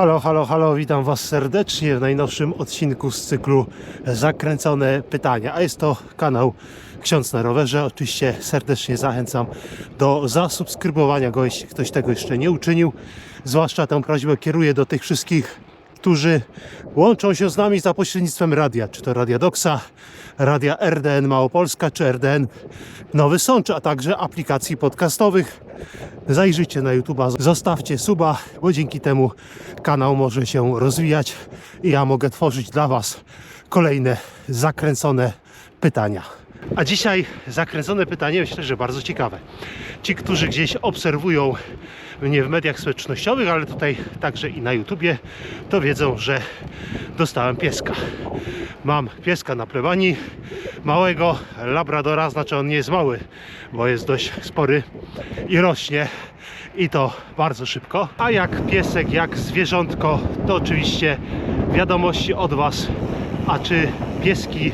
Halo, halo, halo, witam Was serdecznie w najnowszym odcinku z cyklu Zakręcone Pytania. A jest to kanał Ksiądz na rowerze. Oczywiście serdecznie zachęcam do zasubskrybowania go, jeśli ktoś tego jeszcze nie uczynił. Zwłaszcza tę prośbę kieruję do tych wszystkich, którzy łączą się z nami za pośrednictwem radia, czy to Radia Doksa, Radia RDN Małopolska, czy RDN Nowy Sącz, a także aplikacji podcastowych. Zajrzyjcie na YouTube'a, zostawcie suba, bo dzięki temu kanał może się rozwijać i ja mogę tworzyć dla Was kolejne zakręcone pytania. A dzisiaj zakręcone pytanie, myślę, że bardzo ciekawe. Ci, którzy gdzieś obserwują mnie w mediach społecznościowych, ale tutaj także i na YouTubie, to wiedzą, że dostałem pieska. Mam pieska na plebanii, małego labradora, znaczy on nie jest mały, bo jest dość spory i rośnie i to bardzo szybko. A jak piesek, jak zwierzątko, to oczywiście wiadomości od Was. A czy pieski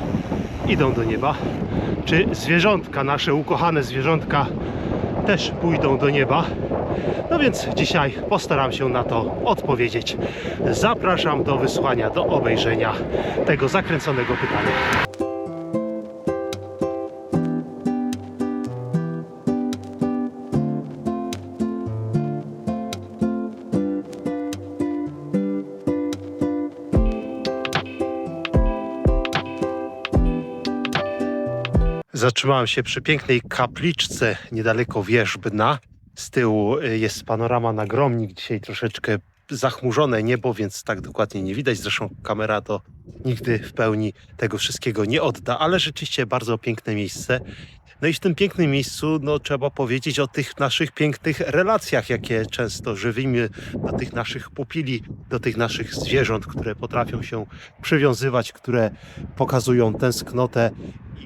idą do nieba? Czy zwierzątka, nasze ukochane zwierzątka też pójdą do nieba? No więc dzisiaj postaram się na to odpowiedzieć. Zapraszam do wysłania, do obejrzenia tego zakręconego pytania. Zatrzymałem się przy pięknej kapliczce niedaleko Wierzbna. Z tyłu y, jest panorama na Gromnik. Dzisiaj troszeczkę zachmurzone niebo, więc tak dokładnie nie widać. Zresztą kamera to nigdy w pełni tego wszystkiego nie odda, ale rzeczywiście bardzo piękne miejsce. No i w tym pięknym miejscu no, trzeba powiedzieć o tych naszych pięknych relacjach, jakie często żywimy do tych naszych pupili, do tych naszych zwierząt, które potrafią się przywiązywać, które pokazują tęsknotę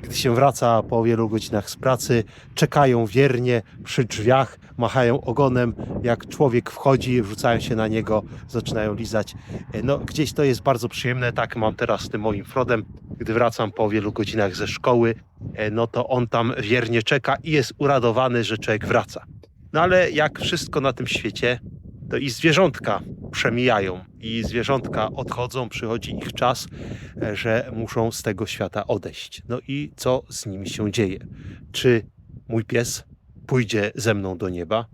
gdy się wraca po wielu godzinach z pracy, czekają wiernie przy drzwiach, machają ogonem, jak człowiek wchodzi, rzucają się na niego, zaczynają lizać. E, No, gdzieś to jest bardzo przyjemne, tak mam teraz z tym moim Frodem, gdy wracam po wielu godzinach ze szkoły, e, no to on tam wiernie czeka i jest uradowany, że człowiek wraca. No ale jak wszystko na tym świecie, to i zwierzątka przemijają i zwierzątka odchodzą, przychodzi ich czas, e, że muszą z tego świata odejść. No i co z nimi się dzieje? Czy mój pies pójdzie ze mną do nieba?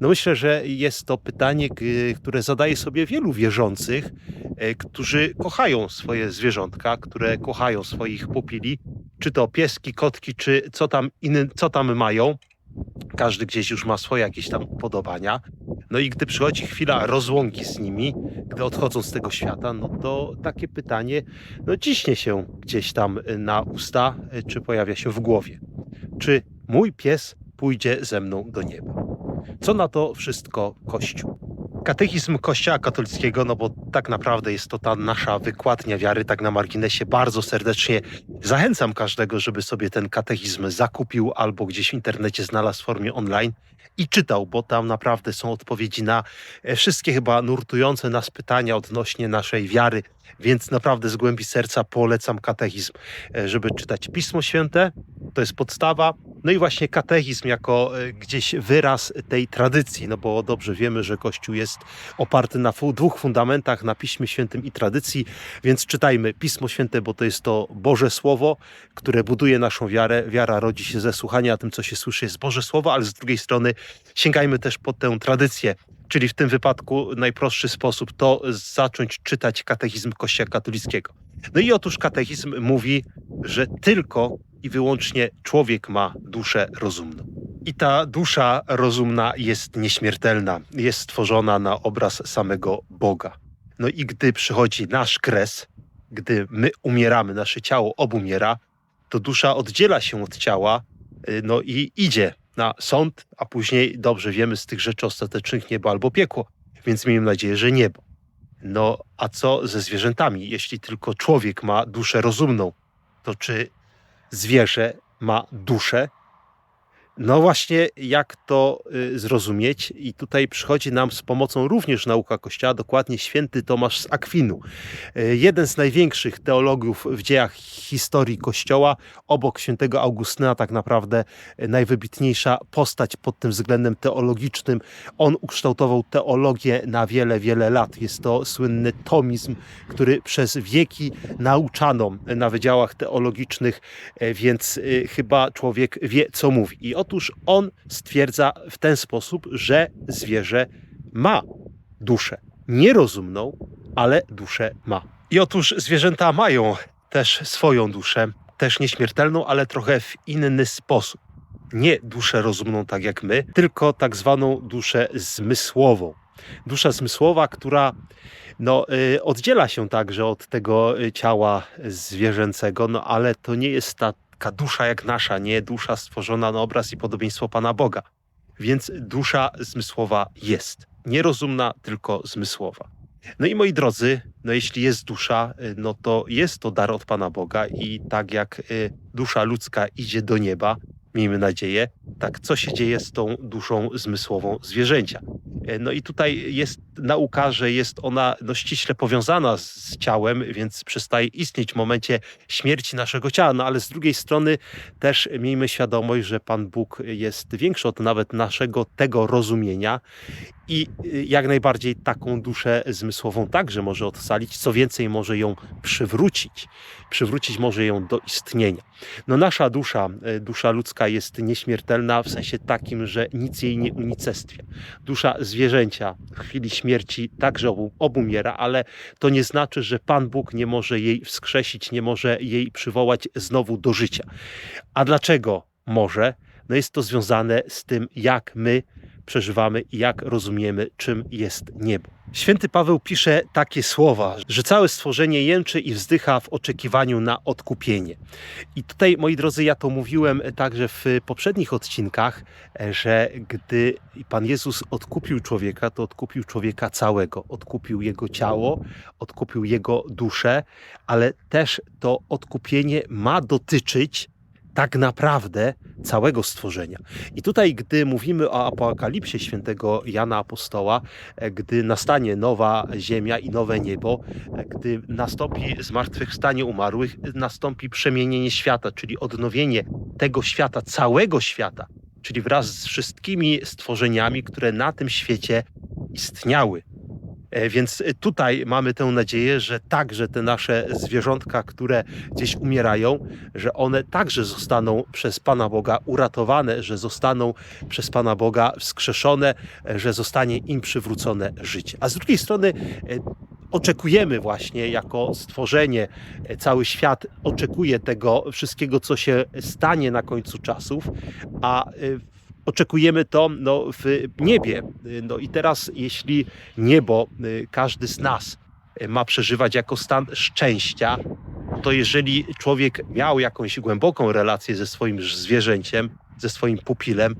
No myślę, że jest to pytanie, które zadaje sobie wielu wierzących, e, którzy kochają swoje zwierzątka, które kochają swoich pupili, czy to pieski, kotki, czy co tam, inny, co tam mają. Każdy gdzieś już ma swoje jakieś tam upodobania. No i gdy przychodzi chwila rozłąki z nimi, gdy odchodzą z tego świata, no to takie pytanie no ciśnie się gdzieś tam na usta, czy pojawia się w głowie. Czy mój pies pójdzie ze mną do nieba? Co na to wszystko Kościół? Katechizm Kościoła katolickiego, no bo tak naprawdę jest to ta nasza wykładnia wiary, tak na marginesie. Bardzo serdecznie zachęcam każdego, żeby sobie ten katechizm zakupił albo gdzieś w internecie znalazł w formie online i czytał, bo tam naprawdę są odpowiedzi na e, wszystkie chyba nurtujące nas pytania odnośnie naszej wiary, więc naprawdę z głębi serca polecam katechizm, e, żeby czytać Pismo Święte, to jest podstawa, no i właśnie katechizm jako e, gdzieś wyraz tej tradycji, no bo dobrze wiemy, że Kościół jest oparty na dwóch fundamentach, na Piśmie Świętym i tradycji, więc czytajmy Pismo Święte, bo to jest to Boże Słowo, które buduje naszą wiarę. Wiara rodzi się ze słuchania, tym, co się słyszy, jest Boże Słowo, ale z drugiej strony sięgajmy też po tę tradycję. Czyli w tym wypadku najprostszy sposób to zacząć czytać katechizm Kościoła katolickiego. No i otóż katechizm mówi, że tylko i wyłącznie człowiek ma duszę rozumną. I ta dusza rozumna jest nieśmiertelna, jest stworzona na obraz samego Boga. No i gdy przychodzi nasz kres, gdy my umieramy, nasze ciało obumiera, to dusza oddziela się od ciała, y, no i idzie na sąd, a później dobrze wiemy z tych rzeczy ostatecznych niebo albo piekło, więc miejmy nadzieję, że niebo. No a co ze zwierzętami? Jeśli tylko człowiek ma duszę rozumną, to czy zwierzę ma duszę? No właśnie, jak to y, zrozumieć? I tutaj przychodzi nam z pomocą również nauka Kościoła, dokładnie święty Tomasz z Akwinu. Y, jeden z największych teologów w dziejach historii Kościoła, obok świętego Augustyna, tak naprawdę y, najwybitniejsza postać pod tym względem teologicznym. On ukształtował teologię na wiele, wiele lat. Jest to słynny tomizm, który przez wieki nauczano na wydziałach teologicznych, więc chyba człowiek wie, co mówi. I otóż on stwierdza w ten sposób, że zwierzę ma duszę. Nierozumną, ale duszę ma. I otóż zwierzęta mają też swoją duszę, też nieśmiertelną, ale trochę w inny sposób. Nie duszę rozumną tak jak my, tylko tak zwaną duszę zmysłową. Dusza zmysłowa, która no, y, oddziela się także od tego ciała zwierzęcego, no ale to nie jest taka dusza jak nasza, nie dusza stworzona na obraz i podobieństwo Pana Boga. Więc dusza zmysłowa jest. Nierozumna, tylko zmysłowa. No i moi drodzy, no jeśli jest dusza, y, no to jest to dar od Pana Boga i tak jak y, dusza ludzka idzie do nieba, miejmy nadzieję, tak co się dzieje z tą duszą zmysłową zwierzęcia. E, No i tutaj jest nauka, że jest ona no, ściśle powiązana z z ciałem, więc przestaje istnieć w momencie śmierci naszego ciała. No ale z drugiej strony też miejmy świadomość, że Pan Bóg jest większy od nawet naszego tego rozumienia i y, jak najbardziej taką duszę zmysłową także może ocalić, co więcej może ją przywrócić. Przywrócić może ją do istnienia. No nasza dusza, y, dusza ludzka jest nieśmiertelna w sensie takim, że nic jej nie unicestwia. Dusza zwierzęcia w chwili śmierci także obu- obumiera, ale to nie znaczy, że Pan Bóg nie może jej wskrzesić, nie może jej przywołać znowu do życia. A dlaczego może? No jest to związane z tym, jak my przeżywamy i jak rozumiemy, czym jest niebo. Święty Paweł pisze takie słowa, że całe stworzenie jęczy i wzdycha w oczekiwaniu na odkupienie. I tutaj, moi drodzy, ja to mówiłem także w poprzednich odcinkach, że gdy Pan Jezus odkupił człowieka, to odkupił człowieka całego. Odkupił jego ciało, odkupił jego duszę, ale też to odkupienie ma dotyczyć tak naprawdę całego stworzenia. I tutaj, gdy mówimy o apokalipsie świętego Jana Apostoła, e, gdy nastanie nowa ziemia i nowe niebo, e, gdy nastąpi zmartwychwstanie umarłych, nastąpi przemienienie świata, czyli odnowienie tego świata, całego świata, czyli wraz z wszystkimi stworzeniami, które na tym świecie istniały. E, Więc tutaj mamy tę nadzieję, że także te nasze zwierzątka, które gdzieś umierają, że one także zostaną przez Pana Boga uratowane, że zostaną przez Pana Boga wskrzeszone, e, że zostanie im przywrócone życie. A z drugiej strony e, oczekujemy właśnie jako stworzenie, cały świat oczekuje tego wszystkiego, co się stanie na końcu czasów, a oczekujemy to no, w niebie. No i teraz, jeśli niebo y, każdy z nas y, ma przeżywać jako stan szczęścia, to jeżeli człowiek miał jakąś głęboką relację ze swoim zwierzęciem, ze swoim pupilem,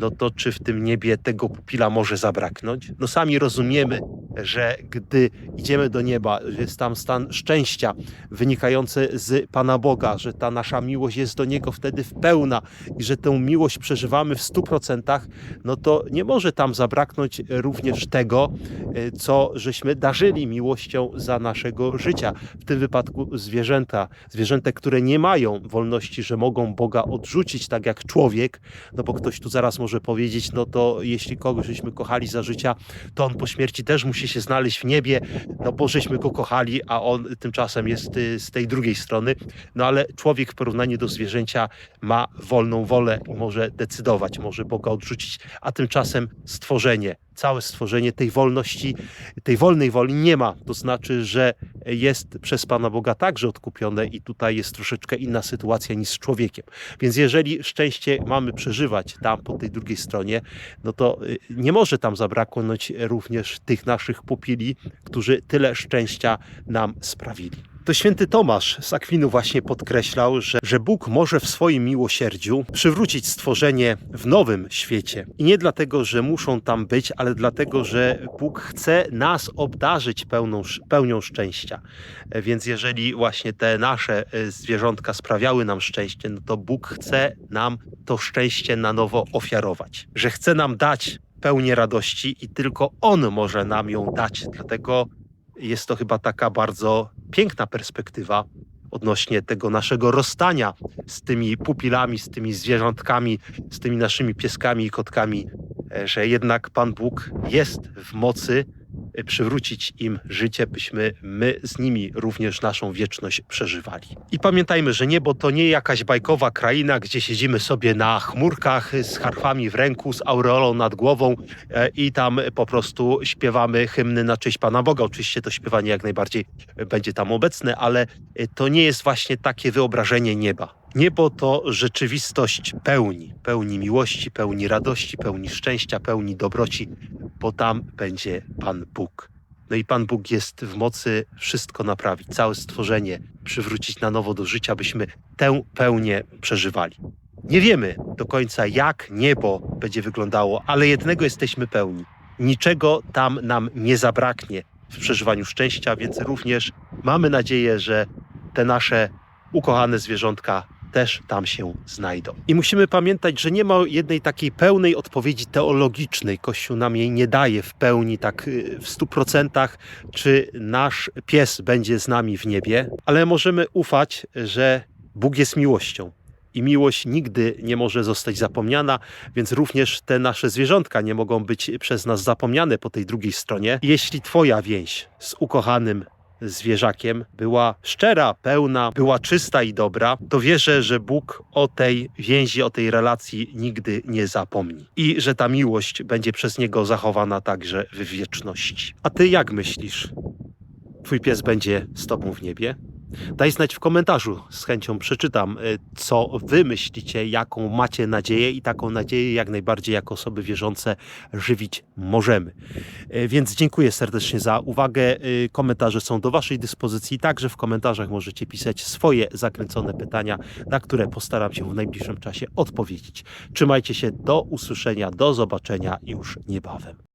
no to czy w tym niebie tego pupila może zabraknąć? No sami rozumiemy, że gdy idziemy do nieba, jest tam stan szczęścia wynikający z Pana Boga, że ta nasza miłość jest do Niego wtedy w pełna i że tę miłość przeżywamy w stu procentach, no to nie może tam zabraknąć również tego, e, co żeśmy darzyli miłością za naszego życia. W tym wypadku zwierzęta, zwierzęta, które nie mają wolności, że mogą Boga odrzucić tak jak człowiek, no bo ktoś tu zaraz może powiedzieć, no to jeśli kogoś żeśmy kochali za życia, to on po śmierci też musi się znaleźć w niebie, no bo żeśmy go kochali, a on tymczasem jest y, z tej drugiej strony. No ale człowiek w porównaniu do zwierzęcia ma wolną wolę i może decydować, może Boga odrzucić, a tymczasem stworzenie, całe stworzenie tej wolności, tej wolnej woli nie ma. To znaczy, że jest przez Pana Boga także odkupione i tutaj jest troszeczkę inna sytuacja niż z człowiekiem. Więc jeżeli szczęście mamy przeżywać tam po tej drugiej stronie, no to y, nie może tam zabraknąć również tych naszych pupili, którzy tyle szczęścia nam sprawili. To święty Tomasz z Akwinu właśnie podkreślał, że, że Bóg może w swoim miłosierdziu przywrócić stworzenie w nowym świecie. I nie dlatego, że muszą tam być, ale dlatego, że Bóg chce nas obdarzyć pełną, pełnią szczęścia. E, Więc jeżeli właśnie te nasze e, zwierzątka sprawiały nam szczęście, no to Bóg chce nam to szczęście na nowo ofiarować. Że chce nam dać pełnię radości i tylko On może nam ją dać. Dlatego jest to chyba taka bardzo piękna perspektywa odnośnie tego naszego rozstania z tymi pupilami, z tymi zwierzątkami, z tymi naszymi pieskami i kotkami, e, że jednak Pan Bóg jest w mocy przywrócić im życie, byśmy my z nimi również naszą wieczność przeżywali. I pamiętajmy, że niebo to nie jakaś bajkowa kraina, gdzie siedzimy sobie na chmurkach z harfami w ręku, z aureolą nad głową e, i tam po prostu śpiewamy hymny na cześć Pana Boga. Oczywiście to śpiewanie jak najbardziej będzie tam obecne, ale e, to nie jest właśnie takie wyobrażenie nieba. Niebo to rzeczywistość pełni, pełni miłości, pełni radości, pełni szczęścia, pełni dobroci, bo tam będzie Pan Bóg. No i Pan Bóg jest w mocy wszystko naprawić, całe stworzenie przywrócić na nowo do życia, byśmy tę pełnię przeżywali. Nie wiemy do końca, jak niebo będzie wyglądało, ale jednego jesteśmy pełni. Niczego tam nam nie zabraknie w przeżywaniu szczęścia, więc również mamy nadzieję, że te nasze ukochane zwierzątka też tam się znajdą. I musimy pamiętać, że nie ma jednej takiej pełnej odpowiedzi teologicznej. Kościół nam jej nie daje w pełni, tak y, w stu procentach, czy nasz pies będzie z nami w niebie, ale możemy ufać, że Bóg jest miłością. I miłość nigdy nie może zostać zapomniana, więc również te nasze zwierzątka nie mogą być przez nas zapomniane po tej drugiej stronie. Jeśli Twoja więź z ukochanym zwierzakiem była szczera, pełna, była czysta i dobra, to wierzę, że Bóg o tej więzi, o tej relacji nigdy nie zapomni i że ta miłość będzie przez niego zachowana także w wieczności. A ty jak myślisz? Twój pies będzie z tobą w niebie? Daj znać w komentarzu, z chęcią przeczytam, y, co wy myślicie, jaką macie nadzieję i taką nadzieję jak najbardziej jako osoby wierzące żywić możemy. Y, Więc dziękuję serdecznie za uwagę. Y, Komentarze są do waszej dyspozycji. Także w komentarzach możecie pisać swoje zakręcone pytania, na które postaram się w najbliższym czasie odpowiedzieć. Trzymajcie się, do usłyszenia, do zobaczenia już niebawem.